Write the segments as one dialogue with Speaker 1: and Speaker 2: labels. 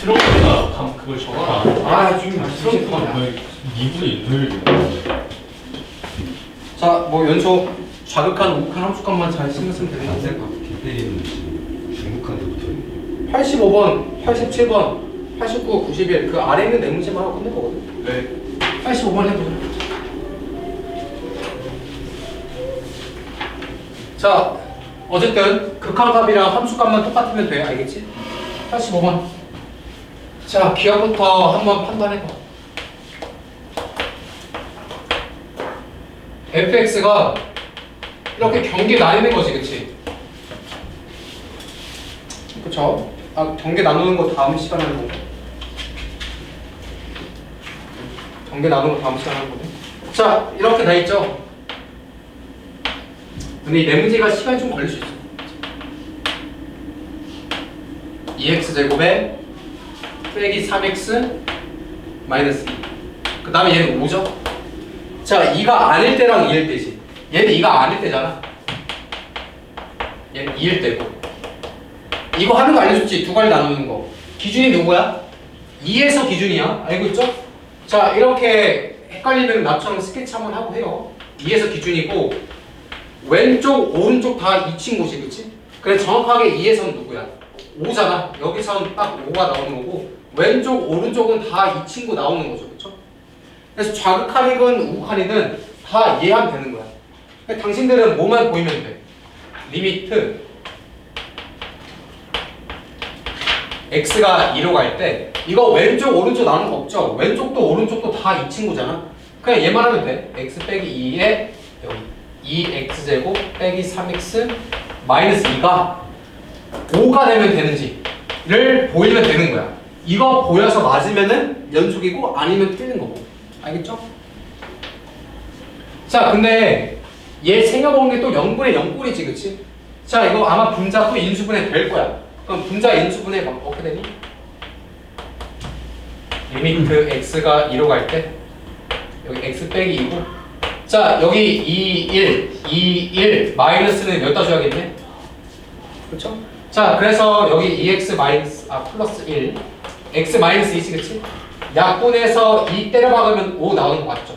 Speaker 1: 트럼프가 감 그걸 적어라.
Speaker 2: 아 지금
Speaker 1: 트럼프가 왜 미분의 인도율이
Speaker 2: 자, 뭐 연초 좌극한 우극한 함수값만 잘 신경 쓰면 되는 거 같아요.
Speaker 3: 때리는 중국한테 붙어
Speaker 2: 85번, 87번, 89, 91 그 아래 있는 네 문제만 하고 끝낼 거거든.
Speaker 1: 네.
Speaker 2: 85번 해보자. 자, 어쨌든 극한값이랑 함수값만 똑같으면 돼. 알겠지? 85번. 자, 기억부터 한번 판단해봐. fx가 이렇게 경계 나뉘는 거지, 그치? 그쵸? 아, 경계 나누는 거 다음 시간에 하는 건가? 경계 나누는 거 다음 시간에 하는 거네. 자, 이렇게 돼 있죠? 근데 이 네 문제가 시간이 좀 걸릴 수 있어. 2x 제곱에 빼기 3x 마이너스 2. 그 다음에 얘는 5죠? 자, 2가 아닐 때랑 2일 때지. 얘는 2가 아닐 때잖아. 얘는 2일 때고. 이거 하는 거 알려줬지? 두 가지 나누는 거. 기준이 누구야? 2에서 기준이야. 알고 있죠? 자, 이렇게 헷갈리면 나처럼 스케치 한번 하고 해요. 2에서 기준이고, 왼쪽, 오른쪽 다 이 친구지, 그치? 그래, 정확하게 2에서는 누구야? 5잖아. 여기선 딱 5가 나오는 거고, 왼쪽, 오른쪽은 다 이 친구 나오는 거죠, 그쵸? 그래서 좌극한이든 우극한이든 다 이해하면 되는 거야. 그러니까 당신들은 뭐만 보이면 돼? 리미트 x가 2로 갈 때 이거 왼쪽 오른쪽 나누는 거 없죠? 왼쪽도 오른쪽도 다 이 친구잖아. 그냥 얘만 하면 돼. x 빼기 2에 여기 2x 제곱 빼기 3x 마이너스 2가 5가 되면 되는지를 보이면 되는 거야. 이거 보여서 맞으면은 연속이고 아니면 틀린 거고. 알겠죠? 자, 근데 얘 생겨먹은 게또 0분의 0꼴이지, 그치? 자, 이거 아마 분자 또 인수분해 될 거야. 그럼 분자 인수분해 막 어떻게 되니? 리미트 x가 2로 갈 때 여기 x 빼기 2고 자, 여기 2, 1, 2, 1 마이너스는 여기다 줘야겠네? 그렇죠? 자, 그래서 여기 2x 마이너스 아 플러스 1 x 마이너스 2지, 그치? 약분해서 2 때려 박으면 5 나오는 거 맞죠?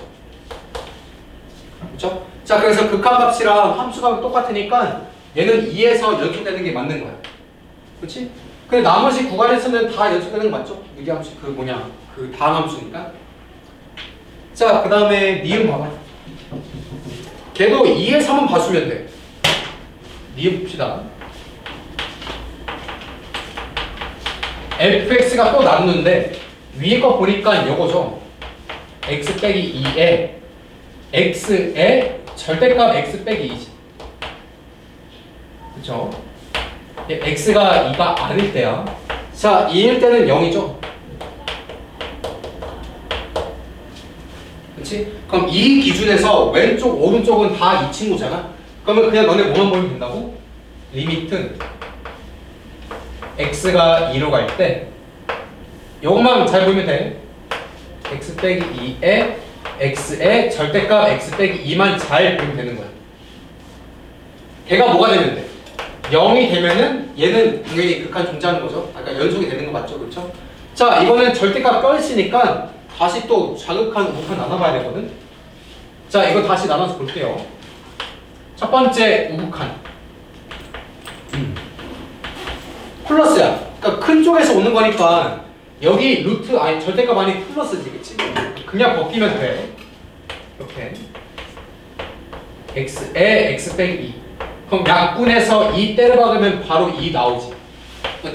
Speaker 2: 그렇죠? 자, 그래서 극한값이랑 함수값이 똑같으니까 얘는 2에서 연속되는 게 맞는 거야. 그렇지? 근데 나머지 구간에서는 다 연속되는 거 맞죠? 유기함수 그 뭐냐 그 다항함수니까. 자, 그 다음에 니은 봐봐. 걔도 2에서 한번 봐주면 돼. 니은 봅시다. Fx가 또 나누는데 위에 거 보니까 요거죠. x 빼기 2에 x의 절대값 x 빼기 2지. 그쵸? 예, x가 2가 아닐 때야. 자, 2일 때는 0이죠. 그치? 그럼 이 기준에서 왼쪽, 오른쪽은 다 이 친구잖아. 그러면 그냥 너네 뭐만 보면 된다고? 리미트 x가 2로 갈 때 요것만 잘 보면 돼. x 빼기 2에 x의 절대값 x 빼기 2만 잘 보면 되는 거야. 걔가 뭐가 돼? 0이 되면은 얘는 당연히 극한 존재하는 거죠. 아까 연속이 되는 거 맞죠? 그렇죠? 자, 이거는 절대값 껴있으니까 다시 또 좌극한, 우극한 나눠봐야 되거든. 자, 이거 다시 나눠서 볼게요. 첫 번째 우극한. 플러스야. 그러니까 큰 쪽에서 오는 거니까 여기 루트 아니 절대값 아니 플러스지, 그치? 그냥 벗기면 돼. 이렇게. x에 x 빼기 2. 그럼 약분해서 2 때려 박으면 바로 2 나오지.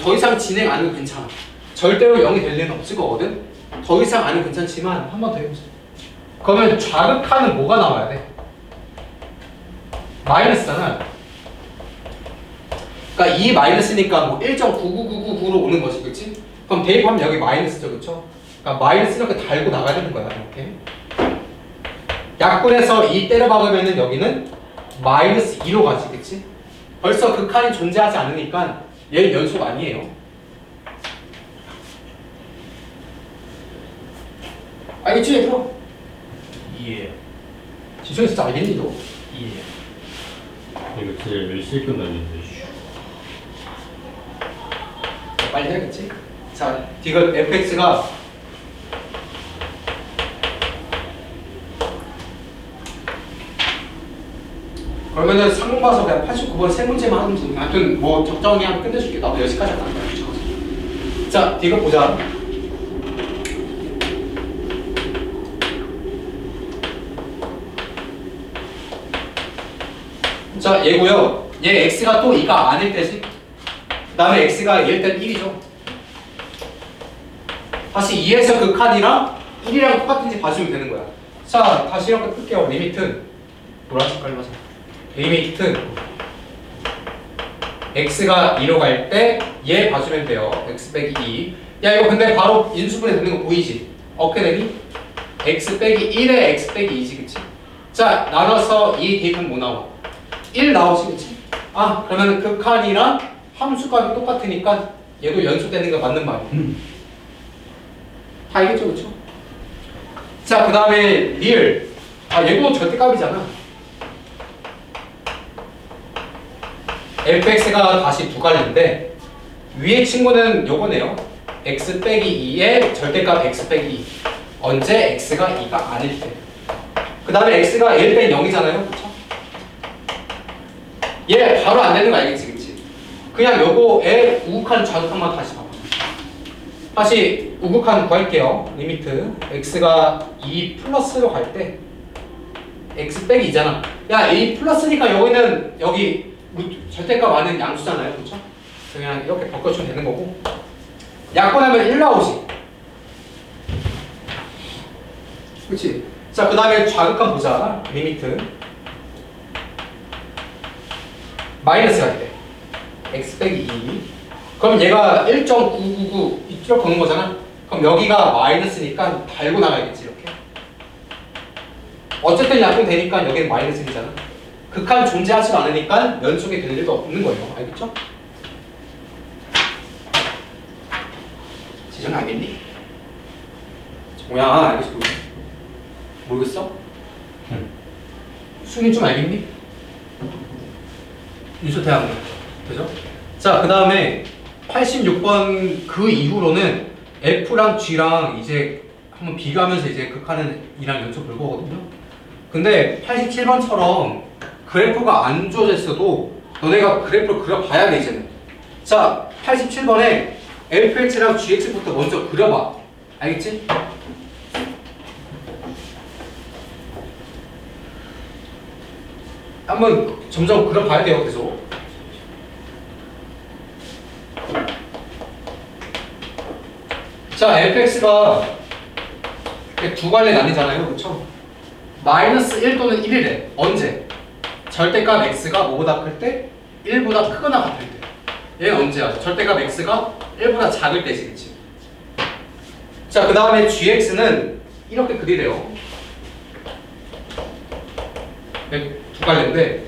Speaker 2: 더 이상 진행 안 해도 괜찮아. 절대로 0이 될 리는 없을 거거든. 더 이상 안 해도 괜찮지만 한 번 더 해보자. 그러면 좌극하는 뭐가 나와야 돼? 마이너스잖아. 그러니까 2 마이너스니까 뭐 1.99999로 오는 거지, 그렇지? 그럼 대입하면 여기 마이너스죠, 그렇죠? 그러니까 마이너스 이렇게 달고 나가야 되는 거야, 이렇게. 약분해서 2 때려 박으면은 여기는 마이너스 2로 가지, 그치? 벌써 극한이 존재하지 않으니까 얘는 연속 아니에요. 알겠지, 얘들아?
Speaker 1: 이해요.
Speaker 2: 지성이 진짜 알겠니, 너?
Speaker 1: 이해요.
Speaker 3: 이거 제일 몇 시에 끝나는데
Speaker 2: 빨리 해야겠지? 자, 디귿 fx가 그러면은 상공 봐서 그냥 89번 세 문제만 하면 돼. 하여튼 뭐 적정히 하면 끝내줄게. 나도 10시까지 안 간다. 자, 디귿 보자. 자, 얘고요. 얘 x가 또 2가 아닐 때지. 그 다음에 x가 1일 땐 1이죠. 다시 2에서 극한이랑 1이랑 똑같은지 봐주면 되는 거야. 자, 다시 이렇게 끌게요. 리미트. 노란 색깔로 하자. 리미트. x가 2로 갈 때 얘 봐주면 돼요. x 빼기 2. 야, 이거 근데 바로 인수분해 되는 거 보이지? 어떻게 되니? x 빼기 1에 x 빼기 2지, 그치? 자, 나눠서 2 대입하면 뭐 나와? 1 나오지, 그치? 아, 그러면 극한이랑 함수값이 똑같으니까 얘도 연속되는 거 맞는 말이야. 다 알겠죠, 그쵸? 자, 그 다음에 리을. 아, 얘도 절대값이잖아. fx가 다시 두 갈래인데 위에 친구는 요거네요. x 빼기 2의 절대값 x 빼기 2. 언제 x가 2가 아닐 때. 그 다음에 x가 1 빼기 0이잖아요. 그쵸? 얘 바로 안 되는 거 알겠지, 그냥 요거의 우극한 좌극한만 다시 봐봐. 다시 우극한 구할게요. 리미트 x가 2 플러스로 갈 때 x 빼기 2잖아. 야, a 플러스니까 여기는 여기 무- 절대값 안는 양수잖아요, 그렇죠? 그냥 이렇게 바꿔주면 되는 거고. 약분하면 1 나오지. 그렇지? 자, 그 다음에 좌극한 보자. 리미트 마이너스 갈 때. X 빼기 2 그럼 얘가 1.999 이쪽 거는 거잖아 그럼 여기가 마이너스니까 달고 나가야겠지 이렇게 어쨌든 약분되니까 여기는 마이너스이잖아 극한 존재하지 않으니까 연속이 될 일도 없는 거예요 알겠죠? 지정 알겠니? 뭐야 알겠어 모르겠어? 수민 좀 알겠니? 윤소태양 그죠? 자, 그 다음에 86번 그 이후로는 F랑 G랑 이제 한번 비교하면서 이제 극하는 이랑 연속 볼 거거든요. 근데 87번처럼 그래프가 안 좋아졌어도 너네가 그래프를 그려봐야 돼, 이제는. 자, 87번에 LPX랑 GX부터 먼저 그려봐. 알겠지? 한번 점점 그려봐야 돼요, 계속. 자, fx가 두 갈래 나뉘잖아요, 그렇죠? 마이너스 1 또는 1이래. 언제? 절대값 x가 뭐보다 클 때? 1보다 크거나 같을 때. 얘는 언제야? 절대값 x가 1보다 작을 때지, 그치? 자, 그 다음에 gx는 이렇게 그리래요. 네, 두 갈래인데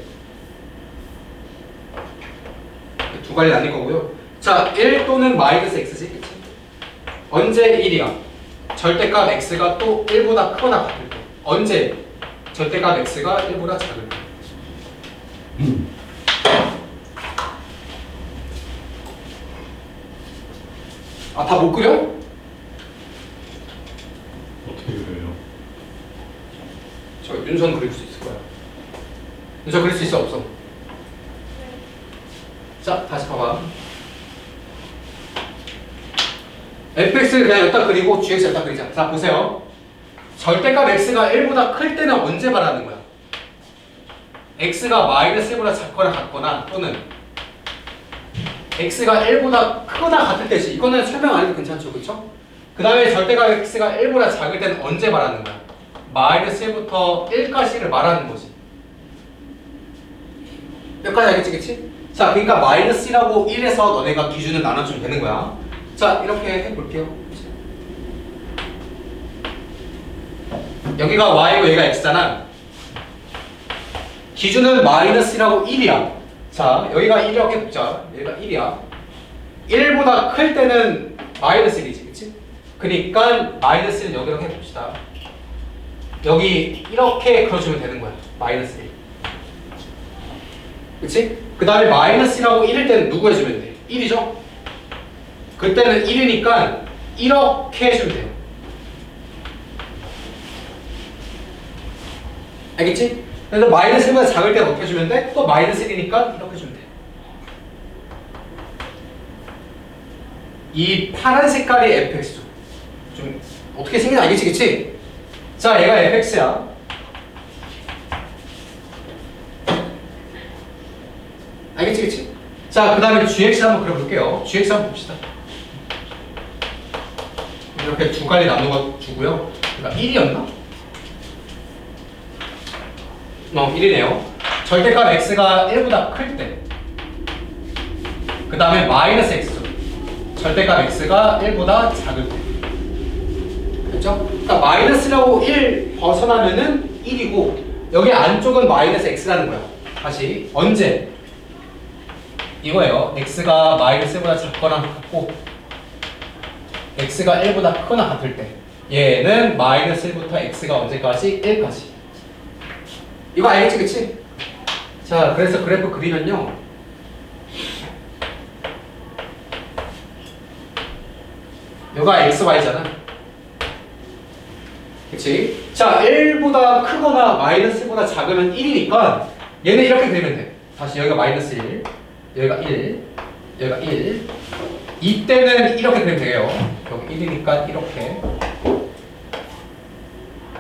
Speaker 2: 두 갈래 나뉠 거고요. 자, 1 또는 마이너스 x지, 그치? 언제 1이야? 절대값 x가 또 1보다 크거나 같을 때. 언제? 절대값 x가 1보다 작을 때. 아, 다 못 그려?
Speaker 1: 어떻게 그래요?
Speaker 2: 저 윤선 그릴 수 있을 거야. 윤선 그릴 수 있어 없어? 자 다시 봐봐. Fx를 그냥 여기다 그리고 gx 여기다 그리자. 자 보세요. 절대값 x가 1보다 클 때는 언제 말하는 거야? x가 마이너스 1보다 작거나 같거나 또는 x가 1보다 크거나 같을 때지. 이거는 설명 안 해도 괜찮죠, 그렇죠? 그 다음에 절대값 x가 1보다 작을 때는 언제 말하는 거야? 마이너스 1부터 1까지를 말하는 거지. 여기까지 알겠지, 그치? 자, 그러니까 마이너스 1하고 1에서 너네가 기준을 나눠주면 되는 거야. 자, 이렇게 해볼게요. 여기가 y고 얘가 x잖아. 기준은 마이너스 1하고 1이야. 자, 여기가 1이라고 해보자. 얘가 1이야. 1보다 클 때는 마이너스 1이지, 그치? 그러니까 마이너스 1은 여기로 해봅시다. 여기 이렇게 그려주면 되는 거야. 마이너스 1. 그치? 그 다음에 마이너스 1하고 1일 때는 누구 해주면 돼? 1이죠? 그때는 1이니까 이렇게 해주면 돼요. 알겠지? 그래서 마이너스 1보다 작을 때 어떻게 해주면 돼? 또 마이너스 1이니까 이렇게 해주면 돼. 이 파란 색깔이 fx. 좀 어떻게 생긴지 알겠지, 그치? 자, 얘가 fx야. 알겠지, 그치? 자, 그 다음에 gx 한번 그려볼게요. gx 한번 봅시다. 이렇게 두 가지 나누어 주고요. 그러니까 1이었나? 어, 1이네요. 절대값 x가 1보다 클 때. 그 다음에 마이너스 x. 절대값 x가 1보다 작을 때. 그렇죠? 그러니까 마이너스라고 1 벗어나면은 1이고 여기 안쪽은 마이너스 x라는 거야. 다시 언제? 이거예요. x가 마이너스 1보다 작거나 같고 x가 1보다 크거나 같을 때 얘는 마이너스 1부터 x가 언제까지? 1까지 이거 알겠지 그치? 자 그래서 그래프 그리면요 여기가 xy잖아 그치? 자 1보다 크거나 마이너스 1보다 작으면 1이니까 얘는 이렇게 그리면 돼 다시 여기가 마이너스 1 여기가 1 여기가 1 이때는 이렇게 그리면 돼요. 여기 1이니까 이렇게.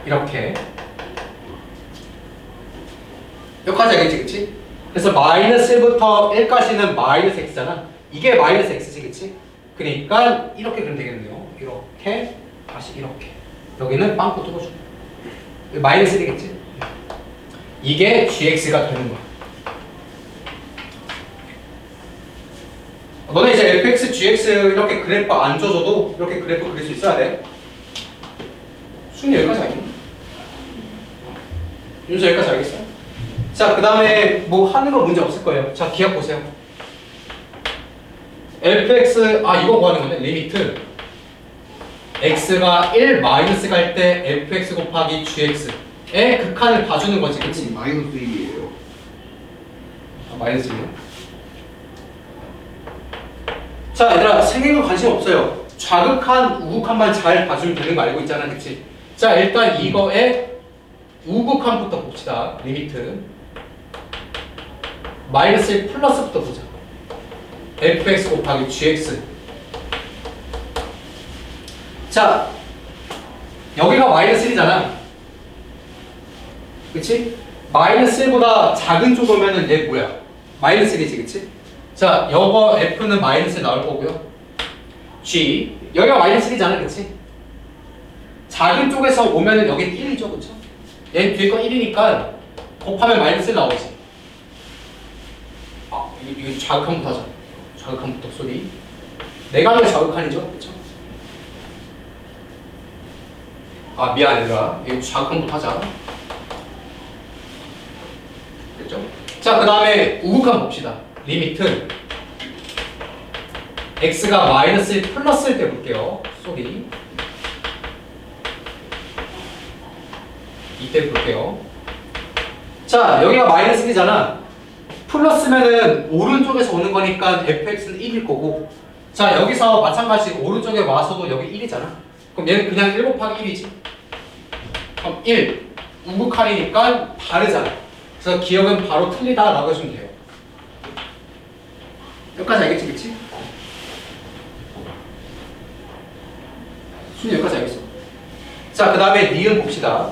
Speaker 2: 이렇게. 여기까지 알겠지 그치? 그래서 마이너스 1부터 1까지는 마이너스 x잖아. 이게 마이너스 x지 그치? 그러니까 이렇게 그리면 되겠네요. 이렇게 다시 이렇게. 여기는 빵꾸 뚫어주고 마이너스 1이겠지? 이게 gx가 되는 거야 너네 이제 fx, gx 이렇게 그래프 안 줘줘도 이렇게 그래프 그릴 수 있어야 돼. 순위 여기까지 알겠니? 윤서 여기까지 알겠어? 자, 그 다음에 뭐 하는 거 문제 없을 거예요. 자, 기억 보세요. fx, 아, 이거 구하는 건데, 리미트. x가 1 마이너스 갈 때 fx 곱하기 gx의 극한을 봐주는 거지, 그치?
Speaker 3: 마이너스 1이에요.
Speaker 2: 아, 마이너스 1이요? 자 얘들아 생긴 거 관심 없어요. 좌극한 우극한만 잘 봐주면 되는 거 알고 있잖아 그치? 자 일단 이거의 우극한부터 봅시다. 리미트. 마이너스 1 플러스부터 보자. fx 곱하기 gx. 자 여기가 마이너스 1이잖아. 그치? 마이너스 1보다 작은 쪽 오면은 얘 뭐야? 마이너스 1이지 그치? 자, 여거 F는 마이너스 나올 거고요. G 여기가 마이너스 1이잖아, 그렇지? 작은 쪽에서 오면은 여기 1이죠, 그렇죠? 얘는 뒤에 거 1이니까 곱하면 마이너스 1 나오지. 아, 이거, 자극한부터 하자. 자극한부터 소리. 내가 하면 자극한이죠, 그렇죠? 아, 미안 얘들아. 이거 자극한부터 하자. 됐죠? 자, 그 다음에 우극한 봅시다. 리미트 x가 마이너스 1 플러스일 때 볼게요. 쏘리 이때 볼게요. 자 여기가 마이너스 1이잖아. 플러스면은 오른쪽에서 오는 거니까 fx는 1일 거고 자 여기서 마찬가지 오른쪽에 와서도 여기 1이잖아. 그럼 얘는 그냥 1 곱하기 1이지. 그럼 1 우극한이니까 다르잖아. 그래서 기억은 바로 틀리다 라고 해주면 돼요. 여기까지 알겠지, 그치? 순위 여기까지 알겠어. 자, 그 다음에 니은 봅시다.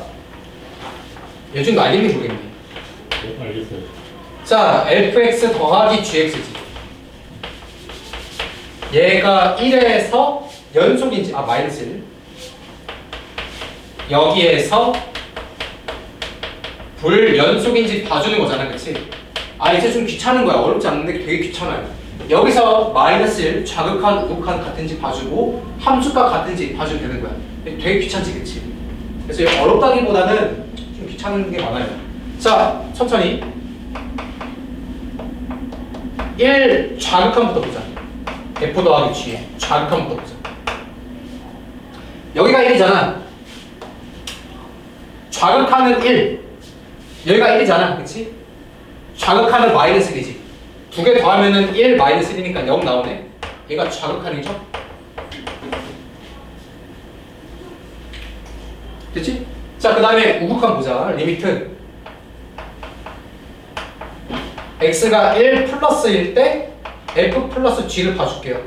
Speaker 2: 요즘도 알겠니 모르겠니?
Speaker 1: 네, 알겠어요.
Speaker 2: 자, fx 더하기 gx지. 얘가 1에서 연속인지, 아, 마이너스 1. 여기에서 불연속인지 봐주는 거잖아, 그치? 아, 이제 좀 귀찮은 거야. 어렵지 않은데 되게 귀찮아요. 여기서 마이너스 1, 좌극한, 우극한 같은지 봐주고 함수가 같은지 봐주면 되는 거야. 되게 귀찮지, 그치? 그래서 어렵다기보다는 좀 귀찮은 게 많아요. 자, 천천히. 1 좌극한부터 보자. F 더하기 G 좌극한부터 보자. 여기가 1이잖아. 좌극하는 1. 여기가 1이잖아. 그치? 좌극하는 마이너스 1이지. 두 개 더하면은 1 마이너스 1이니까 0 나오네. 얘가 좌극한이죠? 됐지? 자, 그 다음에 우극한 보자. 리미트. x가 1 플러스일 때 f 플러스 g를 봐줄게요.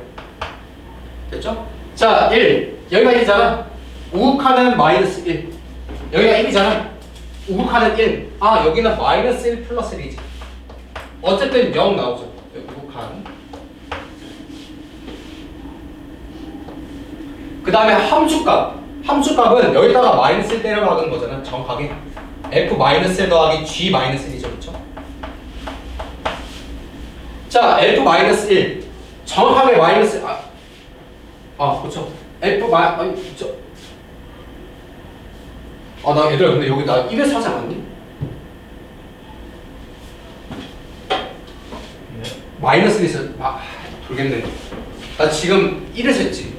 Speaker 2: 됐죠? 자, 1. 여기가 1이잖아. 우극하는 마이너스 1. 여기가 1이잖아. 우극하는 1. 아, 여기는 마이너스 1 플러스 1이지. 어쨌든 0 나오죠. 여기. 그 다음에 함수값. 함수값은 여기다가 마이너스 1 때려박은 거잖아. 정확하게. f 마이너스 1 더하기 g 마이너스 1이죠. 그렇죠? 자, f 마이너스 1. 정확하게 마이너스 아, 아 그렇죠. f 마 아니 저. 아 나 얘들아 근데 여기 나 1에서 하지 않았니? 마이너스 1에서 아 돌겠네. 나 지금 1에서 했지.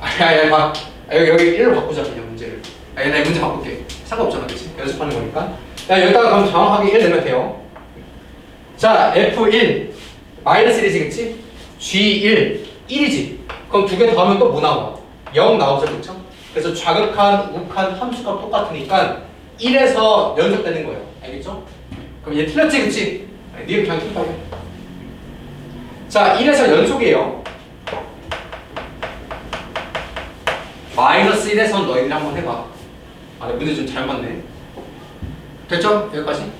Speaker 2: 아야야 봐. 아, 여기 여기 1로 바꾸자 그냥 문제를. 아야 나 문제 바꿀게. 상관없잖아, 그렇지? 연습하는 거니까. 야 여기다가 그럼 정확하게 1 내면 돼요. 자, F1 마이너스 1이지, G1 1이지. 그럼 두 개 더하면 또 뭐 나와? 0 나오죠, 그렇죠? 그래서 좌극한, 우극한 함수가 똑같으니까 1에서 연속되는 거예요. 알겠죠? 그럼 얘 틀렸지, 그치? 아 니, 니은 그냥 해. 자, 1에서 연속이에요. 마이너스 1에서 너희들 한번 해봐. 아, 나 문제 좀 잘 맞네. 됐죠? 여기까지?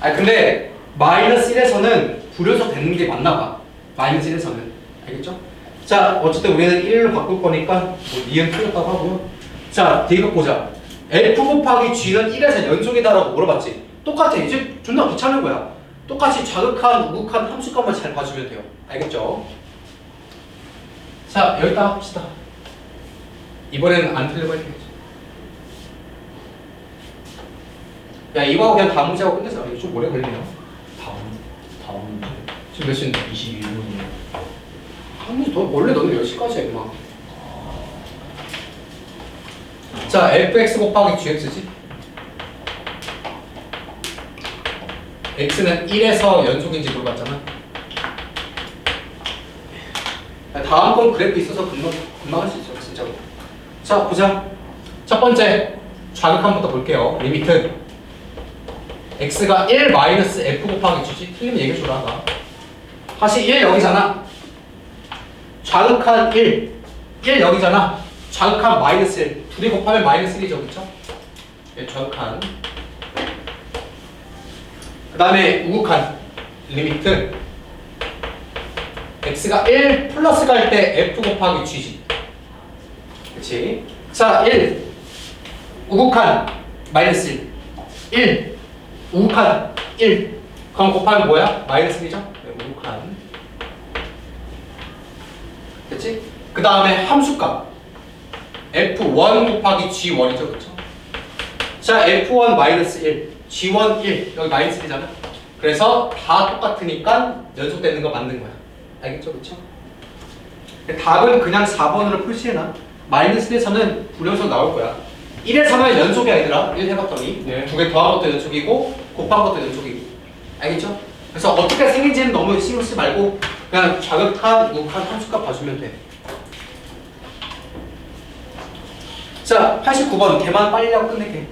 Speaker 2: 아 근데 마이너스 1에서는 불연속 되는 게 맞나 봐. 마이너스 1에서는. 알겠죠? 자, 어쨌든 우리는 1로 바꿀 거니까 뭐 니은 틀렸다고 하고요. 자, 뒤가 보자. F 곱하기 G는 1에서 연속이다라고 물어봤지. 똑같아. 이제 존나 귀찮은 거야. 똑같이 좌극한, 우극한 함수값만 잘 봐주면 돼요. 알겠죠? 자, 여기다 합시다. 이번에는 안 틀리고 해야겠죠. 야, 이거 그냥 다음 문제하고 끝내자. 이거 좀 오래 걸리네요.
Speaker 1: 다음 다음
Speaker 2: 지금 몇 시인데?
Speaker 1: 22분이요.
Speaker 2: 한 문제 더, 원래 너는 10시까지 해, 임마. 자, fx 곱하기 gx지? X는 1에서 연속인지 물어봤잖아. 야, 다음 건 그래프 있어서 금방, 금방 할 수 있어, 진짜로. 자, 보자. 첫 번째, 좌극한부터 볼게요. 리미트. x가 1 마이너스 f 곱하기 g지? 틀리면 얘기해줘라, 나. 다시 1 여기잖아. 좌극한 1, 1 여기잖아. 좌극한 마이너스 1. 둘이 곱하면 마이너스 1이죠, 그쵸? 예, 좌극한. 그 다음에 우극한 리미트. x가 1 플러스 갈 때 f 곱하기 g지. 그치? 자, 1. 우극한 마이너스 1. 1. 우극한 1. 그럼 곱하면 뭐야? 마이너스 1이죠? 네, 우극한. 됐지? 그 다음에 함수값 f1 곱하기 g1이죠 그쵸? 자 f1 마이너스 1 g1 1 여기 마이너스 1이잖아 그래서 다 똑같으니까 연속되는 거 맞는 거야 알겠죠 그쵸? 답은 그냥 4번으로 표시해놔 마이너스 1에서는 불연속 나올 거야 1에서는 연속이야 얘들아 1 해봤더니
Speaker 1: 네.
Speaker 2: 두개 더한 것도 연속이고 곱한 것도 연속이고 알겠죠? 그래서 어떻게 생긴지는 너무 신경 쓰지 말고 그냥 좌극한, 우극한 함수값 봐주면 돼. 자, 89번 개만 빨리 하고 끝낼게.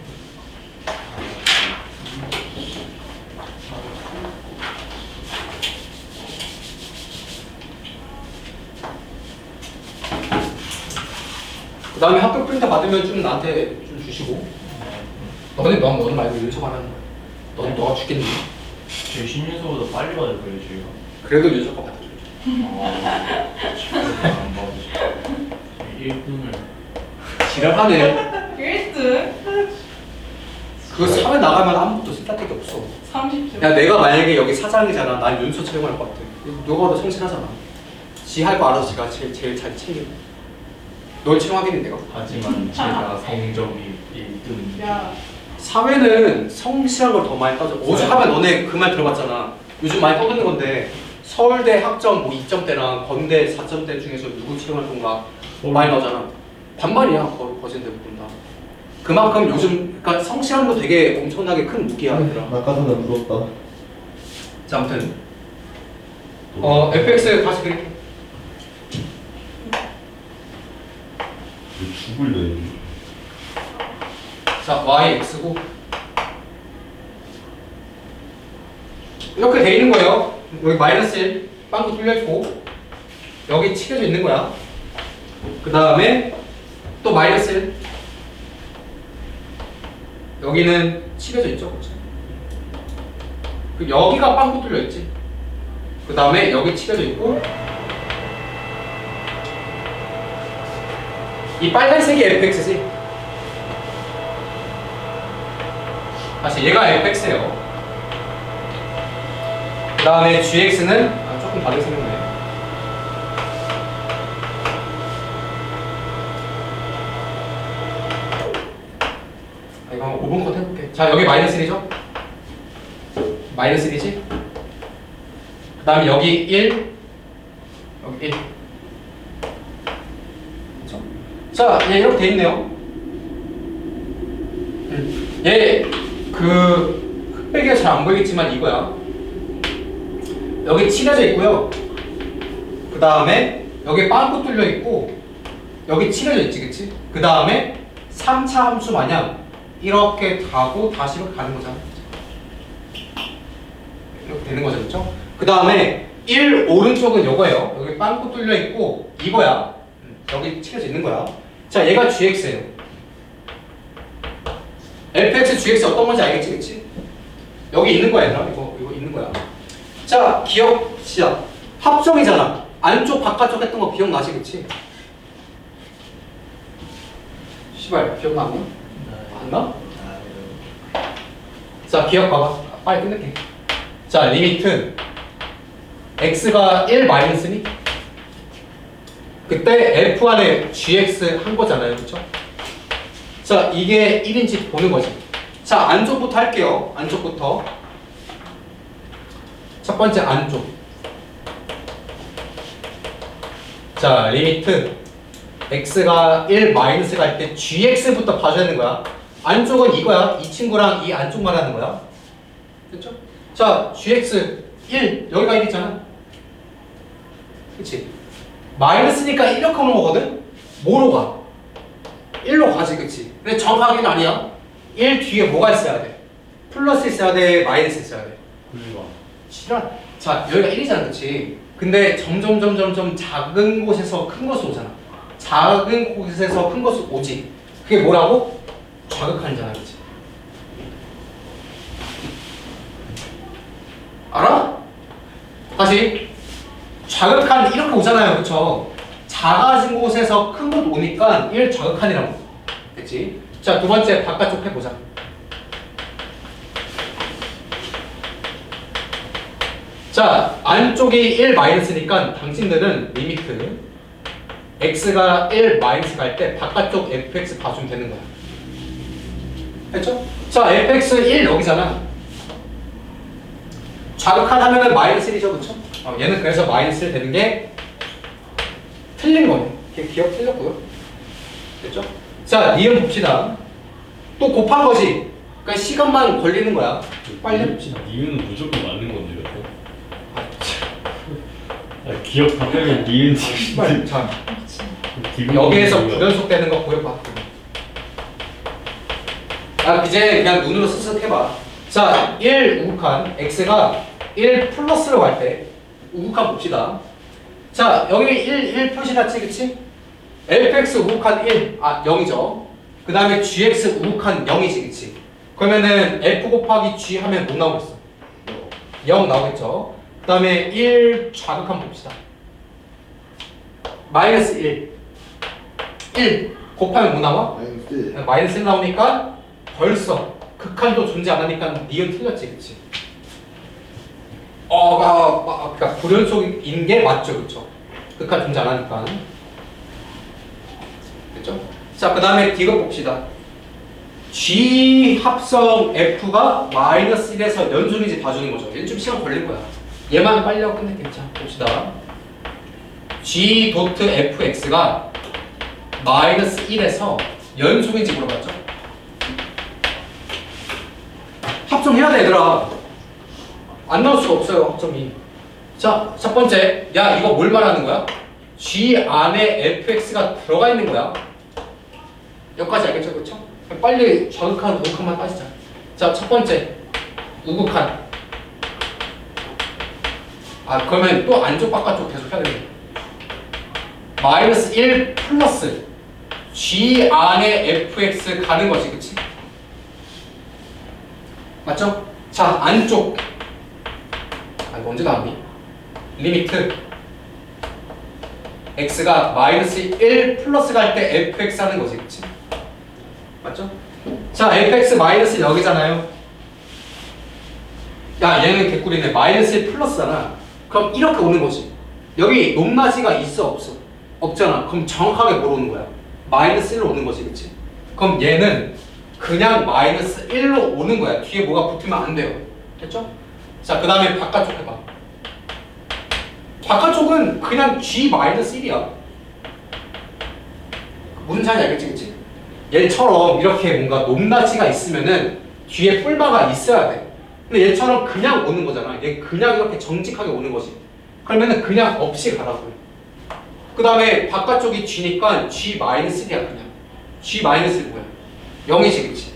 Speaker 2: 다음에 학교 프린터 받으면 좀 나한테 좀 주시고 너네 너 너는 말고 윤석 하라는 거야. 너 너가 죽겠니?
Speaker 1: 저희 신윤서보다 빨리 받을 거예요 저희가.
Speaker 2: 그래도 받아줘.
Speaker 1: 안 받으시죠. 1등을
Speaker 2: 지랄하네.
Speaker 4: 1등?
Speaker 2: 그 사회 나가면 아무것도 쓸데기 없어.
Speaker 4: 30점.
Speaker 2: 야 내가 만약에 여기 사장이잖아. 난 윤서 채용할 것 같아. 누가 봐도 성실하잖아. 지 할 거 알아서 지가 제일 제일 잘 챙겨. 널 채용하겠니 내가?
Speaker 1: 하지만 제가 성적이 1등.
Speaker 4: 야,
Speaker 2: 사회는 성실한 걸 더 많이 따져. 오죽하면 너네 그 말 들어봤잖아. 요즘 많이 떠드는 건데 서울대 학점 뭐 2점대랑 건대 4점대 중에서 누구 채용할 건가 많이 나오잖아. 반반이야 거, 거진 대 부분 다. 그만큼 요즘 그러니까 성실함도 되게 엄청나게 큰 무기야 얘들아.
Speaker 5: 낙하산다 무섭다.
Speaker 2: 자 아무튼 어 fx 다시 그릴게.
Speaker 3: 죽을 내?
Speaker 2: 자, y x고 이렇게 돼 있는 거예요. 여기 마이너스 1 빵꾸 뚫려 있고 여기 치켜져 있는 거야. 그 다음에 또 마이너스 1 여기는 치켜져 있죠? 그 여기가 빵꾸 뚫려 있지. 그 다음에 여기 치켜져 있고 이 빨간색이 fx지. 다시 얘가 fx예요. 그 다음에 gx는 아, 조금 다르게 생겼네. 아, 이거 한 5분 컷 해볼게. 자, 여기 마이너스 1이죠? 마이너스 1이지? 그 다음에 여기 1, 여기 1. 그쵸? 자, 얘 이렇게 돼 있네요. 음. 얘, 그, 흑백이가 잘안 보이겠지만 이거야. 여기 칠해져 있고요. 그 다음에 여기 빵꾸 뚫려 있고 여기 칠해져 있지, 그치? 그 다음에 3차 함수 마냥 이렇게 가고 다시 이렇게 가는 거잖아. 이렇게 되는 거죠, 그쵸? 그 다음에 1 오른쪽은 요거예요. 여기 빵꾸 뚫려 있고 이거야. 음, 여기 칠해져 있는 거야. 자, 얘가 gx예요. fx, gx 어떤 건지 알겠지, 그치? 여기 있는 거야, 얘들아. 이거, 이거 있는 거야. 자, 기억 시작. 합성이잖아. 안쪽, 바깥쪽 했던 거 기억나지, 그치? 시발, 기억나니? 안 나? 자, 기억 봐봐. 빨리 끝낼게. 자, 리미트. x가 1 마이너스니? 그때 f 안에 gx 한 거잖아요, 그쵸? 자, 이게 1인지 보는 거지. 자, 안쪽부터 할게요. 안쪽부터. 첫 번째 안쪽. 자, 리미트 x가 1 마이너스 갈때 gx부터 봐줘야 되는 거야. 안쪽은 이거야. 이 친구랑 이 안쪽 말하는 거야. 됐죠? 자, gx 1 여기가 1이잖아. 그치? 마이너스니까 이렇게 오는 거거든? 뭐로 가? 1로 가지, 그치? 근데 정확하게는 아니야. 1 뒤에 뭐가 있어야 돼? 플러스 있어야 돼? 마이너스 있어야 돼?
Speaker 1: 굴리와
Speaker 2: 실현. 자, 여기가 1이잖아, 그치? 근데 점점, 점점, 점 작은 곳에서 큰 것으로 오잖아. 작은 곳에서 큰 것으로 오지. 그게 뭐라고? 자극하는 잖아, 그치? 알아? 다시. 자극한 이렇게 오잖아요, 그쵸? 작아진 곳에서 큰 곳 오니까 1 자극한이라고. 그치? 자, 두 번째 바깥쪽 해보자. 자, 안쪽이 1 마이너스니까 당신들은 리미트 x가 1 마이너스 갈 때 바깥쪽 fx 봐주면 되는 거야. 됐죠? 자, fx 1 여기잖아. 자극한 하면은 마이너스 1이죠, 그쵸? 어, 얘는 그래서 마이너스 1 되는 게 틀린 거네. 기억 틀렸고요. 됐죠? 자, 니은 봅시다. 또 곱한 거지. 그러니까 시간만 걸리는 거야. 빨리 해봅시다.
Speaker 3: 이유는 무조건 맞는 건데 이렇게. 아, 기억 방향이 니은
Speaker 2: 빨리. 자, 여기에서 불연속 되는 거 보여봐. 아 이제 그냥 눈으로 스스로 해봐. 자, 1 우극한 x가 1 플러스로 갈 때 우극한 봅시다. 자, 여기 1, 1 표시났지, 그치? fx 우극한 1, 아 0이죠. 그 다음에 gx 우극한 0이지, 그치? 그러면은 f 곱하기 g 하면 뭐 나오겠어? 0 나오겠죠. 그 다음에 1 좌극한 봅시다. 마이너스 1. 1 곱하면 뭐 나와?
Speaker 4: 마이너스
Speaker 2: 마이너스 1 나오니까 벌써 극한도 존재 안 하니까 니은 틀렸지, 그치? 어, 아, 아, 그러니까 불연속인 게 맞죠, 그쵸? 극한 존재 안 하니까. 됐죠? 자, 그 다음에 디귿 봅시다. G 합성 F가 마이너스 1에서 연속인지 봐주는 거죠. 얘는 좀 시간 걸릴 거야. 얘만 빨리 하고 끝낼게. 자, 봅시다. G 도트 FX가 마이너스 1에서 연속인지 물어봤죠? 합성해야 돼, 얘들아. 안 나올 수가 없어요, 합성이. 자, 첫 번째. 야, 이거 뭘 말하는 거야? G 안에 fx가 들어가 있는 거야. 여기까지 알겠죠? 그렇죠? 빨리 좌극한, 우극한만 따지자. 자, 첫 번째. 우극한. 아, 그러면 또 안쪽 바깥쪽 계속 해야 되네. 마이너스 1 플러스 G 안에 fx 가는 것이 그치? 맞죠? 자, 안쪽. 언제 나왔니? 리미트. x가 마이너스 1 플러스 갈 때 fx 하는 거지, 그치? 맞죠? 자, fx 마이너스 여기잖아요. 야, 얘는 개꿀이네. 마이너스 1 플러스잖아. 그럼 이렇게 오는 거지. 여기 높낮이가 있어, 없어? 없잖아. 그럼 정확하게 뭘 오는 거야? 마이너스 1로 오는 거지, 그치? 그럼 얘는 그냥 마이너스 1로 오는 거야. 뒤에 뭐가 붙으면 안 돼요. 됐죠? 자, 그 다음에 바깥쪽 해봐. 바깥쪽은 그냥 G 마이너스 1이야. 무슨 차이인지 알겠지, 그치? 얘처럼 이렇게 뭔가 높낮이가 있으면은 뒤에 뿔마가 있어야 돼. 근데 얘처럼 그냥 오는 거잖아. 얘 그냥 이렇게 정직하게 오는 거지. 그러면은 그냥 없이 가라고요. 그 다음에 바깥쪽이 G니까 G 마이너스 1이야 그냥. G 마이너스 1 뭐야? 0이지, 그치?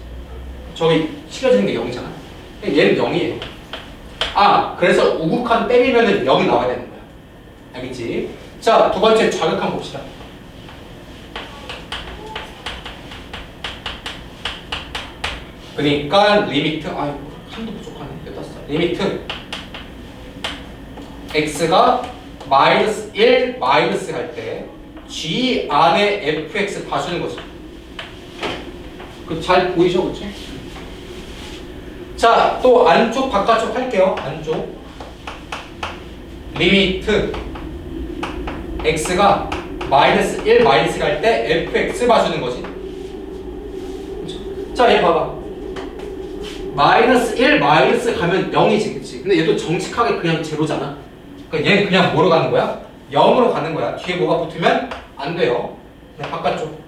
Speaker 2: 저기 칠해지는 게 0이잖아. 얘는 0이에요. 아, 그래서 우극한 때리면은 0이 나와야 되는 거야. 알겠지? 자, 두 번째 좌극한 봅시다. 그러니까 리미트 아이고 한도 부족하네 몇 땄어 리미트 x가 마이너스 1 마이너스 갈때 g 안에 fx 봐주는 거지 그잘 보이죠 그치? 자 또 안쪽 바깥쪽 할게요 안쪽 리미트 x가 마이너스 1 마이너스 갈 때 fx 봐주는 거지 자, 얘 봐봐. 마이너스 1 마이너스 가면 0이지, 그치? 근데 얘도 정직하게 그냥 제로잖아. 그러니까 얘는 그냥 뭐로 가는 거야? 0으로 가는 거야. 뒤에 뭐가 붙으면 안 돼요. 그냥 바깥쪽.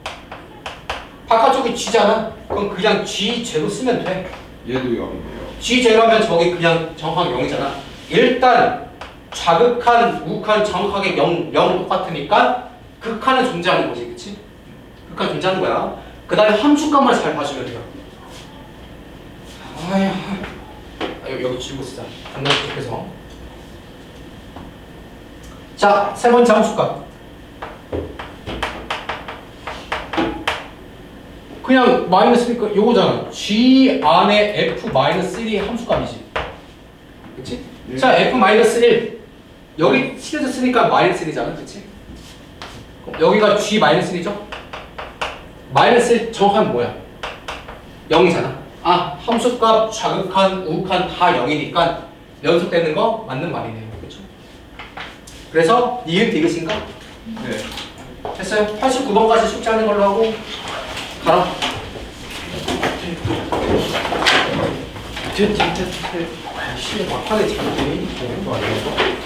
Speaker 2: 바깥쪽이 G잖아. 그럼 그냥 G 제로 쓰면 돼.
Speaker 4: 얘도 0이네요.
Speaker 2: G 제로면 저기 그냥 정확하게 0이잖아. 일단 좌극한, 우극한 정확하게 0, 0 똑같으니까 극한은 존재하는 거지, 그치? 극한 존재하는 거야. 그 다음에 함수값만 잘 봐주면 돼요. 아야, 아, 여기, 줄고 쓰자. 장난 부족해서. 자, 세 번째 함수값. 그냥 마이너스니까 요거잖아. G 안에 F 마이너스 1이 함수값이지. 그치?
Speaker 4: 예.
Speaker 2: 자, F 마이너스 1. 여기 칠해졌으니까 마이너스 1이잖아. 그치? 여기가 G 마이너스 1이죠? 마이너스 1 정확하면 뭐야? 0이잖아. 아, 함수값, 좌극한, 우극한 다 0이니까 연속되는 거 맞는 말이네요. 그렇죠? 그래서 니은 디귿인가?
Speaker 4: 네.
Speaker 2: 됐어요. 89번까지 숙제하는 걸로 하고 가라. 씨, 막판에 잘 되는 거 아니야?